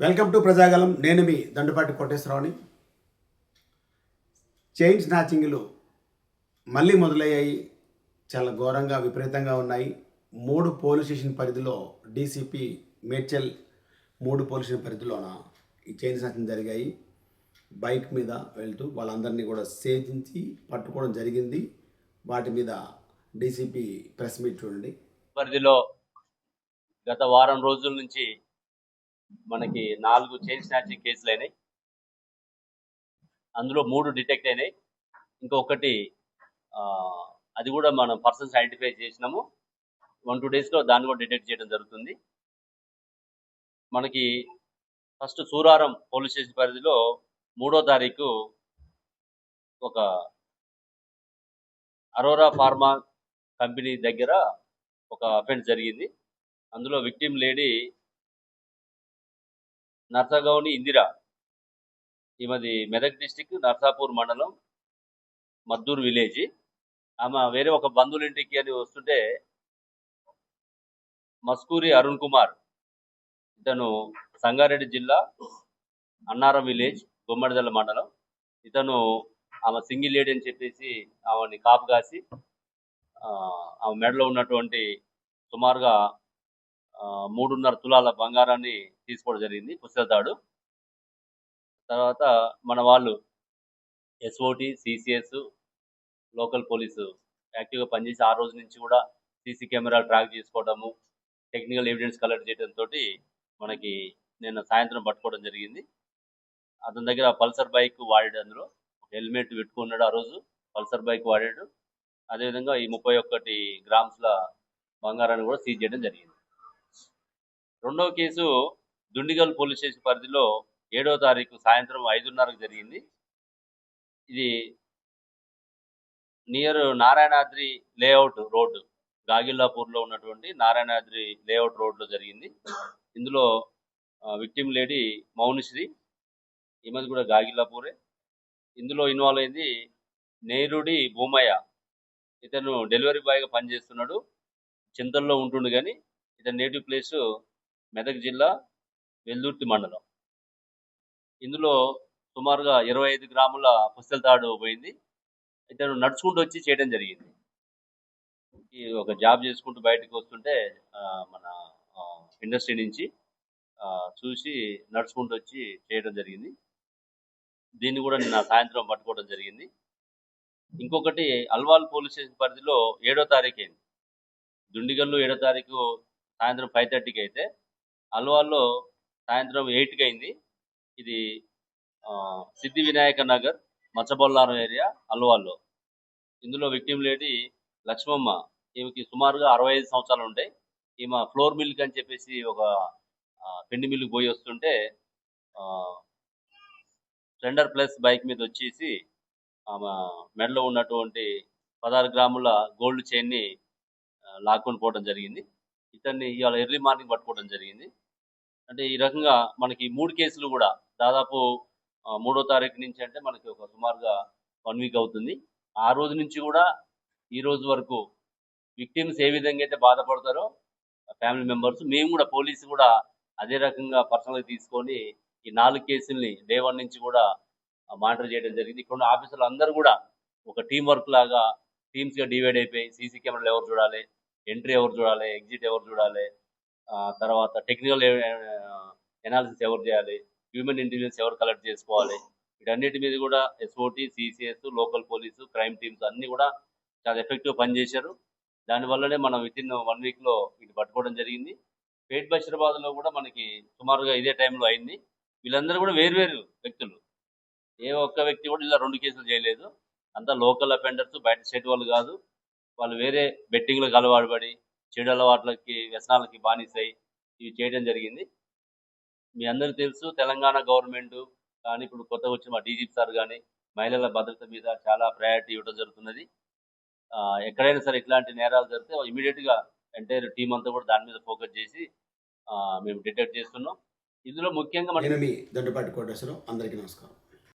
Welcome to Prajagalam. నేను మీ దండుపాటి కోటేశ్వరరావుని. Chain స్నాచింగ్లు మళ్ళీ మొదలయ్యాయి. చాలా ఘోరంగా విపరీతంగా ఉన్నాయి. మూడు పోలీస్ స్టేషన్ పరిధిలో డీసీపీ మేడ్చల్ మూడు పోలీస్ స్టేషన్ పరిధిలోన ఈ చైన్ స్నాచింగ్ జరిగాయి. బైక్ మీద వెళ్తూ వాళ్ళందరినీ కూడా సేధించి పట్టుకోవడం జరిగింది. వాటి మీద డీసీపీ ప్రెస్ మీట్ చూడండి. పరిధిలో గత వారం రోజుల నుంచి మనకి నాలుగు చైన్ స్నాచింగ్ కేసులు అయినాయి. అందులో మూడు డిటెక్ట్ అయినాయి. ఇంకొకటి అది కూడా మనం పర్సన్స్ ఐడెంటిఫై చేసినాము. వన్ టూ డేస్లో దాన్ని కూడా డిటెక్ట్ చేయడం జరుగుతుంది. మనకి ఫస్ట్ సూరారం పోలీస్ స్టేషన్ పరిధిలో మూడో తారీఖు ఒక అరోరా ఫార్మా కంపెనీ దగ్గర ఒక అఫెన్స్ జరిగింది. అందులో విక్టిమ్ లేడీ నర్సగౌని ఇందిరా ఈమెది మెదక్ డిస్టిక్ నర్సాపూర్ మండలం మద్దూరు విలేజ్. ఆమె వేరే ఒక బంధువుల ఇంటికి అని వస్తుంటే మస్కూరి అరుణ్ కుమార్ ఇతను సంగారెడ్డి జిల్లా అన్నారం విలేజ్ గుమ్మడిదల మండలం. ఇతను ఆమె సింగిల్ లేడీ అని చెప్పేసి ఆమెని కాపు కాసి ఆమె మెడలో ఉన్నటువంటి సుమారుగా మూడున్నర తులాల బంగారాన్ని తీసుకోవడం జరిగింది పుస్తకతాడు తర్వాత మన వాళ్ళు ఎస్ఓటి సిసిఎస్ లోకల్ పోలీసు యాక్టివ్గా పనిచేసి ఆ రోజు నుంచి కూడా సీసీ కెమెరా ట్రాక్ చేసుకోవడము టెక్నికల్ ఎవిడెన్స్ కలెక్ట్ చేయడంతో మనకి నిన్న సాయంత్రం పట్టుకోవడం జరిగింది. అతని దగ్గర పల్సర్ బైక్ వాడాడు అందులో. హెల్మెట్ పెట్టుకున్నాడు ఆ రోజు. పల్సర్ బైక్ వాడాడు. అదేవిధంగా ఈ ముప్పై ఒక్కటి గ్రామ్స్ల బంగారాన్ని కూడా సీజ్ చేయడం జరిగింది. రెండవ కేసు దుండిగల్ పోలీస్ స్టేషన్ పరిధిలో ఏడవ తారీఖు సాయంత్రం ఐదున్నరకు జరిగింది. ఇది నియర్ నారాయణాద్రి లేఅవుట్ రోడ్డు గాగిల్లాపూర్లో ఉన్నటువంటి నారాయణాద్రి లేఅవుట్ రోడ్లో జరిగింది. ఇందులో విక్టిమ్ లేడీ మౌనిశ్రీ ఈమెది కూడా గాగిల్లాపూరే. ఇందులో ఇన్వాల్వ్ అయింది నేరుడి భూమయ్య. ఇతను డెలివరీ బాయ్గా పనిచేస్తున్నాడు. చింతల్లో ఉంటుండు కానీ ఇతని నేటివ్ ప్లేసు మెదక్ జిల్లా వెల్దుర్తి మండలం. ఇందులో సుమారుగా ఇరవై ఐదు గ్రాముల పుస్తల తాడు పోయింది. ఇతను నడుచుకుంటూ వచ్చి చేయడం జరిగింది. ఈ ఒక జాబ్ చేసుకుంటూ బయటకు వస్తుంటే మన ఇండస్ట్రీ నుంచి చూసి నడుచుకుంటూ వచ్చి చేయడం జరిగింది. దీన్ని కూడా నిన్న సాయంత్రం పట్టుకోవడం జరిగింది. ఇంకొకటి అల్వాల్ పోలీస్ స్టేషన్ పరిధిలో ఏడో తారీఖు అయింది దుండిగల్లు ఏడో తారీఖు సాయంత్రం ఫైవ్ థర్టీకి అయితే అల్వాల్లో సాయంత్రం ఎయిట్కి అయింది. ఇది సిద్ధి వినాయక నగర్ మచ్చబొల్లారం ఏరియా అల్వాల్లో ఇందులో విక్టిమ్ లేడీ లక్ష్మమ్మ. ఈమెకి సుమారుగా అరవై ఐదు సంవత్సరాలు ఉంటాయి ఈమె ఫ్లోర్ మిల్క్ అని చెప్పేసి ఒక పిండి మిల్లుకి పోయి వస్తుంటే స్ప్లెండర్ ప్లస్ బైక్ మీద వచ్చేసి ఆమె మెడలో ఉన్నటువంటి పదహారు గ్రాముల గోల్డ్ చైన్ని లాక్కొని పోవడం జరిగింది. ఇతన్ని ఇవాళ ఎర్లీ మార్నింగ్ పట్టుకోవడం జరిగింది. అంటే ఈ రకంగా మనకి మూడు కేసులు కూడా దాదాపు మూడో తారీఖు నుంచి అంటే మనకి ఒక సుమారుగా వన్ వీక్ అవుతుంది. ఆ రోజు నుంచి కూడా ఈ రోజు వరకు విక్టిమ్స్ ఏ విధంగా అయితే బాధపడతారో ఫ్యామిలీ మెంబర్స్ మేము కూడా పోలీసు కూడా అదే రకంగా పర్సనల్గా తీసుకొని ఈ నాలుగు కేసుల్ని డే వన్ నుంచి కూడా మానిటర్ చేయడం జరిగింది. ఇక్కడ ఆఫీసులు ఆఫీసర్లు అందరూ కూడా ఒక టీం వర్క్ లాగా టీమ్స్గా డివైడ్ అయిపోయి సీసీ కెమెరాలు ఎవరు చూడాలి ఎంట్రీ ఎవరు చూడాలి ఎగ్జిట్ ఎవరు చూడాలి ఆ, తర్వాత టెక్నికల్ ఎనాలిసిస్ ఎవరు చేయాలి హ్యూమన్ ఇంటెలిజెన్స్ ఎవరు కలెక్ట్ చేసుకోవాలి వీటన్నిటి మీద కూడా SOT CCS local police crime teams అన్ని కూడా చాలా ఎఫెక్టివ్ పనిచేశారు. దానివల్లనే మనం విత్ ఇన్ వన్ వీక్లో ఇది పట్టుకోవడం జరిగింది. పేట్ బషీరాబాద్లో కూడా మనకి సుమారుగా ఇదే టైంలో అయింది. వీళ్ళందరూ కూడా వేరువేరు వ్యక్తులు. ఏ ఒక్క వ్యక్తి కూడా ఇలా రెండు కేసులు చేయలేదు. అంతా లోకల్ అఫెండర్స్ బయట స్టేట్ వాళ్ళు కాదు. వాళ్ళు వేరే బెట్టింగ్లకు అలవాటుపడి చెడు అలవాట్లకి వ్యసనాలకి బానిసై ఇవి చేయడం జరిగింది. మీ అందరికీ తెలుసు తెలంగాణ గవర్నమెంట్ కానీ ఇప్పుడు కొత్తగా వచ్చిన మా డీజీపీ సార్ కానీ మహిళల భద్రత మీద చాలా ప్రయారిటీ ఇవ్వడం జరుగుతున్నది. ఎక్కడైనా సరే ఇట్లాంటి నేరాలు జరిగితే ఇమీడియట్గా ఎంటైర్ టీం అంతా కూడా దాని మీద ఫోకస్ చేసి మేము డిటెక్ట్ చేస్తున్నాం. ఇందులో ముఖ్యంగా మనకి నేను మీ దండుపాటి కోటేశ్వరరావు అందరికీ నమస్కారం.